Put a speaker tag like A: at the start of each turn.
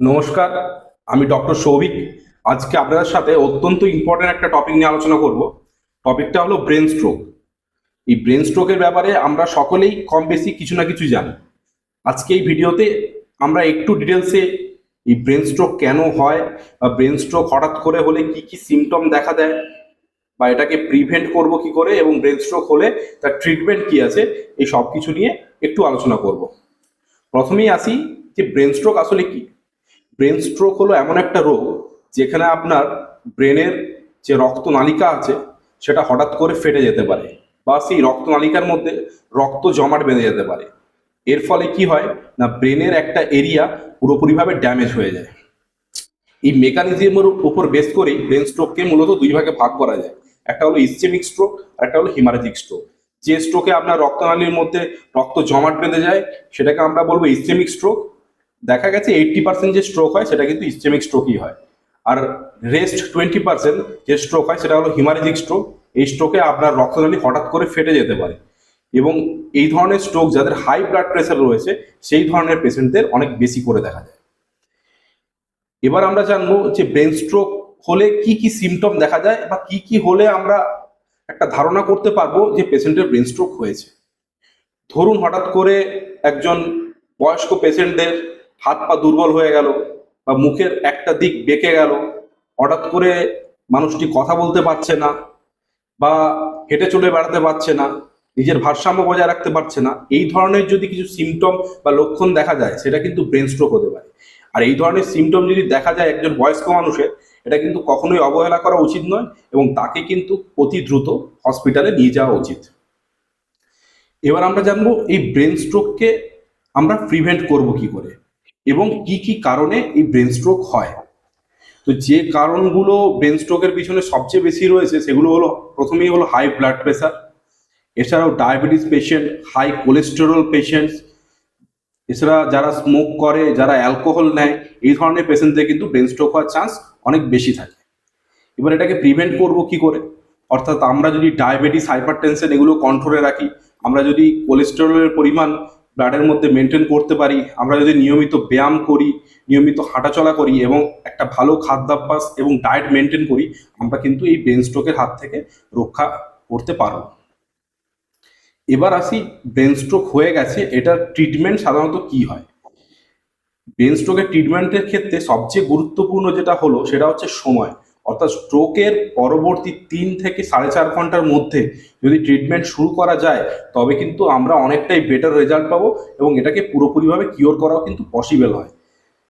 A: নমস্কার, আমি ডক্টর সৌভিক। আজকে আপনাদের সাথে অত্যন্ত ইম্পর্টেন্ট একটা টপিক নিয়ে আলোচনা করব। টপিকটা হলো ব্রেন স্ট্রোক এই ব্রেন স্ট্রোকের ব্যাপারে আমরা সকলেই কম বেশি কিছু না কিছু জানি। আজকে এই ভিডিওতে আমরা একটু ডিটেলসে এই ব্রেন স্ট্রোক কেন হয় বা ব্রেন স্ট্রোক হঠাৎ করে হলে কি কি সিমটম দেখা দেয় বা এটাকে প্রিভেন্ট করব কি করে এবং ব্রেন স্ট্রোক হলে তার ট্রিটমেন্ট কি আছে, এই সব কিছু নিয়ে একটু আলোচনা করব। প্রথমেই আসি যে ব্রেন স্ট্রোক আসলে কি। ব্রেন স্ট্রোক হলো এমন একটা রোগ যেখানে আপনার ব্রেনের যে রক্তনালিকা আছে, সেটা হঠাৎ করে ফেটে যেতে পারে বা সেই রক্তনালিকার মধ্যে রক্ত জমাট বেঁধে যেতে পারে। এর ফলে কি হয় না, ব্রেনের একটা এরিয়া পুরোপুরিভাবে ড্যামেজ হয়ে যায়। এই মেকানিজমের উপর বেস করেই ব্রেন স্ট্রোককে মূলত দুই ভাগে ভাগ করা যায়। একটা হলো ইসচেমিক স্ট্রোক আর একটা হলো হিমারেজিক স্ট্রোক। যে স্ট্রোকে আপনার রক্তনালীর মধ্যে রক্ত জমাট বেঁধে যায়, সেটাকে আমরা বলব ইসচেমিক স্ট্রোক। দেখা গেছে এইটটি পার্সেন্ট যে স্ট্রোক হয়, সেটা কিন্তু ইসচেমিক স্ট্রোকই হয়। আর রেস্ট টোয়েন্টি পার্সেন্ট যে স্ট্রোক হয়, সেটা হলো হিমারেজিক স্ট্রোক এই স্ট্রোকে আপনার রক্তনালী হঠাৎ করে ফেটে যেতে পারে। এবং এই ধরনের স্ট্রোক যাদের হাই ব্লাড প্রেশার রয়েছে, সেই ধরনের পেশেন্টদের অনেক বেশি করে দেখা যায়। এবার আমরা জানব যে ব্রেন স্ট্রোক হলে কি কি সিমটম দেখা যায় বা কি কি হলে আমরা একটা ধারণা করতে পারব যে পেশেন্টের ব্রেন স্ট্রোক হয়েছে। ধরুন হঠাৎ করে একজন বয়স্ক পেশেন্টদের হাত পা দুর্বল হয়ে গেল বা মুখের একটা দিক বেঁকে গেল, হঠাৎ করে মানুষটি কথা বলতে পারছে না বা হেঁটে চলে বেড়াতে পারছে না, নিজের ভারসাম্য বজায় রাখতে পারছে না, এই ধরনের যদি কিছু সিমটম বা লক্ষণ দেখা যায়, সেটা কিন্তু ব্রেন স্ট্রোক হতে পারে। আর এই ধরনের সিমটম যদি দেখা যায় একজন বয়স্ক মানুষের, এটা কিন্তু কখনোই অবহেলা করা উচিত নয় এবং তাকে কিন্তু অতি দ্রুত হসপিটালে নিয়ে যাওয়া উচিত। এবার আমরা জানব, এই ব্রেন স্ট্রোককে আমরা প্রিভেন্ট করব কি করে? এবং কি কি কারণে এই ব্রেন স্ট্রোক হয়? তো যে কারণগুলো ব্রেন স্ট্রোকের পিছনে সবচেয়ে বেশি রয়েছে, সেগুলো হলো, প্রথমেই হলো হাই ব্লাড প্রেশার এছাড়াও diabetes patient high cholesterol patients এছাড়া যারা স্মোক করে, যারা অ্যালকোহল নেয়, এই ধরনের পেশেন্টদের কিন্তু ব্রেন স্ট্রোক হওয়ার চান্স অনেক বেশি থাকে। এবার এটাকে প্রিভেন্ট করব কি করে? অর্থাৎ আমরা যদি ডায়াবেটিস হাইপার টেনশন এগুলো কন্ট্রোলে রাখি, আমরা যদি কোলেস্টেরলের পরিমাণ ব্লাডের মধ্যে মেনটেন করতে পারি। আমরা যদি নিয়মিত ব্যায়াম করি, নিয়মিত হাঁটাচলা করি এবং একটা ভালো খাদ্যাভ্যাস এবং ডায়েট মেনটেন করি, আমরা কিন্তু এই ব্রেন স্ট্রোকের হাত থেকে রক্ষা করতে পারব। এবার আসি ব্রেন স্ট্রোক হয়ে গেছে, এটার ট্রিটমেন্ট সাধারণত কি হয়? ব্রেন স্ট্রোকের ট্রিটমেন্টের ক্ষেত্রে সবচেয়ে গুরুত্বপূর্ণ যেটা হলো, সেটা হচ্ছে সময়। অর্থাৎ স্ট্রোকের পরবর্তী তিন থেকে সাড়ে চার ঘণ্টার মধ্যে যদি ট্রিটমেন্ট শুরু করা যায়, তবে কিন্তু আমরা অনেকটাই বেটার রেজাল্ট পাবো এবং এটাকে পুরোপুরিভাবে কিওর করাও কিন্তু পসিবল হয়।